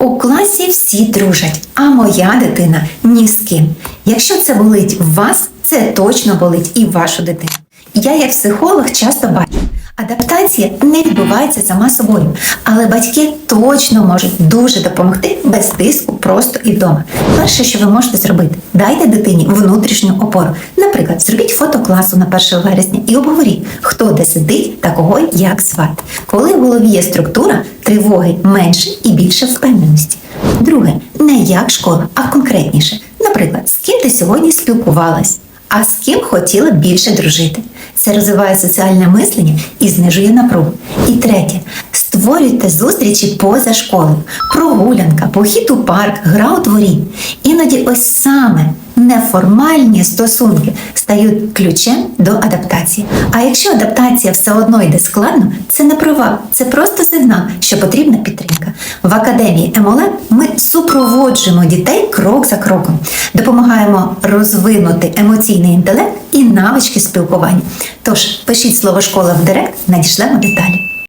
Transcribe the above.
У класі всі дружать, а моя дитина ні з ким. Якщо це болить вас, це точно болить і вашу дитину. Я, як психолог, часто бачу, адаптація не відбувається сама собою, але батьки точно можуть дуже допомогти без тиску просто і вдома. Перше, що ви можете зробити, дайте дитині внутрішню опору. Наприклад, зробіть фото класу на 1 вересня і обговоріть, хто де сидить та кого як звати. Коли в голові є структура, тривоги менше і більше впевненості. Друге, не як школа, а конкретніше. Наприклад, з ким ти сьогодні спілкувалась, а з ким хотіла більше дружити. Це розвиває соціальне мислення і знижує напругу. І третє, створюйте зустрічі поза школою, прогулянка, похід у парк, гра у дворі. Іноді ось саме неформальні стосунки стають ключем до адаптації. А якщо адаптація все одно йде складно, це не провал, це просто сигнал, що потрібна підтримка. В академії ЕМОЛЕ ми супроводжуємо дітей крок за кроком, допомагаємо розвинути емоційний інтелект і навички спілкування. Тож пишіть слово школа в директ, надішлемо деталі.